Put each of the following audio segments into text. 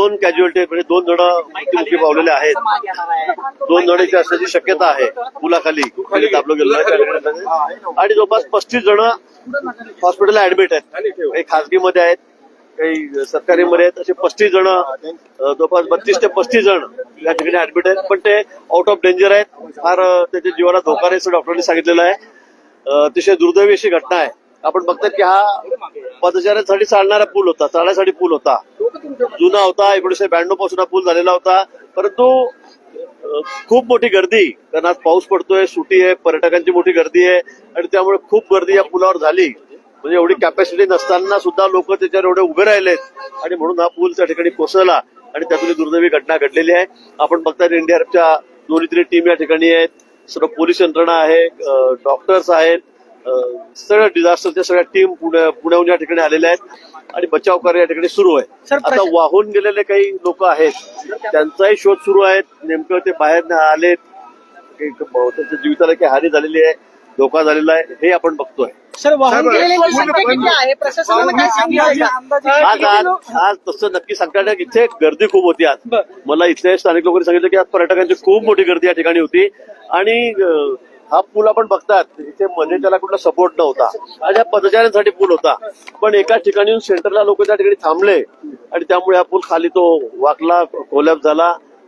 दोन कॅज्युअलिटी म्हणजे दोन जण मृत्युमुखी पावलेले आहेत. दोन जणांची असण्याची शक्यता आहे पुलाखाली खाली दाबलं गेलं आणि जवळपास पस्तीस जण हॉस्पिटलला ऍडमिट आहेत. काही खासगीमध्ये आहेत काही सरकारीमध्ये आहेत. असे पस्तीस जण जवळपास बत्तीस ते पस्तीस जण या ठिकाणी ऍडमिट आहेत. पण ते आउट ऑफ डेंजर आहेत. फार त्याच्या जीवाला धोका नाही असं डॉक्टरांनी सांगितलेलं आहे. अतिशय दुर्दैवी अशी घटना आहे. आपण बघतात की हा पदचाऱ्यांसाठी चालणारा पूल होता चालण्यासाठी पूल होता. जुना होता एकोणीशे ब्याण्णवपासून हा पूल झालेला होता. परंतु खूप मोठी गर्दी कारण आज पाऊस पडतोय सुटी आहे पर्यटकांची मोठी गर्दी आहे आणि त्यामुळे खूप गर्दी या पुलावर झाली. म्हणजे एवढी कॅपॅसिटी नसताना सुद्धा लोक त्याच्यावर एवढे उभे राहिलेत. आणि म्हणून हा पूल त्या ठिकाणी कोसळला आणि त्यातून दुर्दैवी घटना घडलेली आहे. आपण बघताय एनडीआरएफच्या दोन्ही तरी टीम या ठिकाणी आहेत. सर्व पोलीस यंत्रणा आहे डॉक्टर्स आहेत. सगळ्या डिझास्टरच्या सगळ्या टीम पुण्याहून या ठिकाणी आलेल्या आहेत आणि बचाव कार्य या ठिकाणी सुरू आहे. आता वाहून गेलेले काही लोक आहेत त्यांचाही शोध सुरू आहे नेमकं ते बाहेर आलेत. त्यांच्या जीविताला काही हानी झालेली आहे धोका झालेला आहे हे आपण बघतोय. सर आज आज आज तसं नक्की सांगता येणार इथे गर्दी खूप होती आज. मला इथल्या स्थानिक लोकांनी सांगितलं की आज पर्यटकांची खूप मोठी गर्दी या ठिकाणी होती. आणि हा पूल आपण बघतात. इथे मध्ये त्याला कुठला सपोर्ट नव्हता. आणि हा पदचाऱ्यांसाठी पूल होता. पण एका ठिकाणी सेंटरला लोक त्या ठिकाणी थांबले. आणि त्यामुळे हा पूल खाली तो वाकला कोलॅप झाला.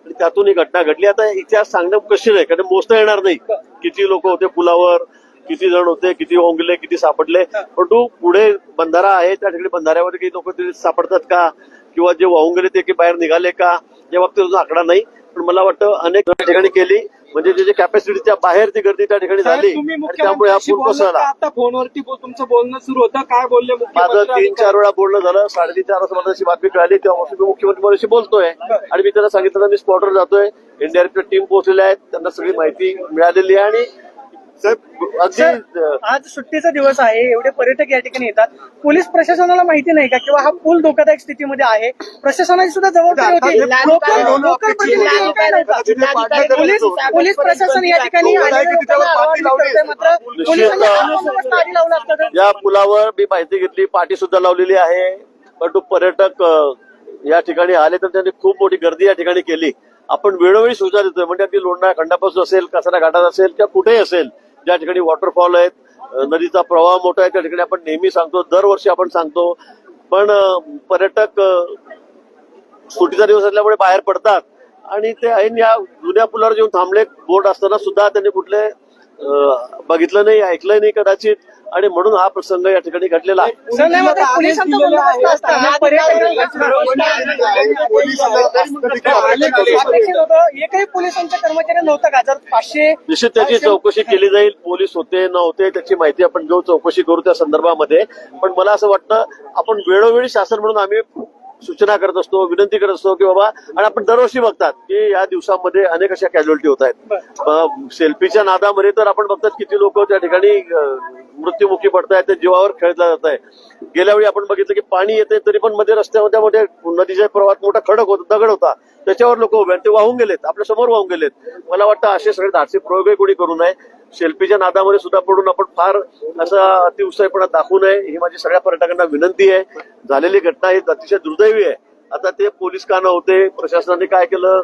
आणि त्यातून ही घटना घडली. आता इतिहास सांगणं कशी नाही कारण मोजता येणार नाही. किती लोक होते पुलावर किती जण होते किती ओंगले किती सापडले. परंतु पुढे बंधारा आहे त्या ठिकाणी बंधाऱ्यावर काही लोक तिथे सापडतात का? किंवा जे वाहून गेले ते बाहेर निघाले का? या बाबतीत अजून आकडा नाही. पण मला वाटतं अनेक ठिकाणी केली. म्हणजे त्याच्या कॅपॅसिटीच्या बाहेर ती गर्दी त्या ठिकाणी झाली त्यामुळे हा पूल बोललात कोसळला? आता फोनवरती तुमचं बोलणं सुरू होतं. काय बोलले माझं तीन चार वेळा बोलणं झालं. साडेतीन चार वाजता मला बातमी कळाली. तेव्हा मी मुख्यमंत्री बोलतोय. आणि मी त्यांना सांगितलं मी स्पॉटवर जातोय. एनडीआरएफच्या टीम पोहोचलेल्या आहेत. त्यांना सगळी माहिती मिळालेली आहे. आणि आज सुट्टीचा दिवस आहे एवढे पर्यटक या ठिकाणी येतात. पोलीस प्रशासनाला माहिती नाही का किंवा हा पूल धोकादायक स्थितीमध्ये आहे? प्रशासनाची सुद्धा जबाबदारी होती? पोलीस प्रशासन या ठिकाणी मात्र पोलिसांनी लावला या पुलावर मी माहिती घेतली पाठी सुद्धा लावलेली आहे. परंतु पर्यटक या ठिकाणी आले तर त्यांनी खूप मोठी गर्दी या ठिकाणी केली. आपण वेळोवेळी सूचना देतोय. म्हणजे अगदी लोंढा खंडापासून असेल कचरा घाटात असेल किंवा कुठेही असेल ज्या ठिकाणी वॉटरफॉल आहेत नदीचा प्रवाह मोठा आहे त्या ठिकाणी आपण नेहमी सांगतो दरवर्षी आपण सांगतो. पण पर्यटक सुटीचा सुट्टीचा दिवस असल्यामुळे बाहेर पडतात. आणि ते ऐन या जुन्या पुलावर येऊन थांबले बोट असताना सुद्धा त्यांनी कुठले बघितलं नाही ऐकलं नाही कदाचित. आणि म्हणून हा प्रसंग या ठिकाणी घडलेला आहे. निश्चित त्याची चौकशी केली जाईल. पोलीस होते नव्हते त्याची माहिती आपण घेऊ चौकशी करू त्या संदर्भामध्ये. पण मला असं वाटतं आपण वेळोवेळी शासन म्हणून आम्ही सूचना करत असतो विनंती करत असतो की बाबा आणि आपण दरवर्षी बघतात की या दिवसामध्ये अनेक अशा कॅज्युअलिटी होत आहेत. सेल्फीच्या नादामध्ये तर आपण बघतात किती लोक त्या ठिकाणी मृत्युमुखी पडतायत ते जीवावर खेळला जात आहे गेल्या वेळी आपण बघितलं की पाणी येते तरी पण मध्ये रस्त्यामध्ये मध्ये नदीच्या प्रवाहात मोठा खडक होता दगड होता. त्याच्यावर लोक उभे ते वाहून गेलेत आपल्यासमोर वाहून गेलेत. मला वाटतं असे सगळे धाडसी प्रयोगही कोणी करू नये. सेल्फीच्या नादामध्ये सुद्धा पडून आपण फार असा अतिउत्साहीपणा दाखवू नये. ही माझी सगळ्या पर्यटकांना विनंती आहे. झालेली घटना ही अतिशय दुर्दैवी आहे. आता ते पोलीस का नव्हते? प्रशासनाने काय केलं?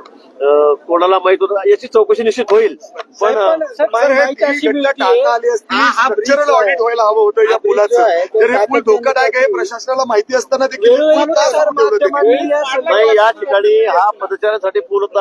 कोणाला माहीत होतं? याची चौकशी निश्चित होईल. पण ऑडिट व्हायला हवं होतं या पुलाचं हे धोकादायक आहे प्रशासनाला माहिती असताना ते? नाही या ठिकाणी हा पदचाऱ्यांसाठी पूल होता.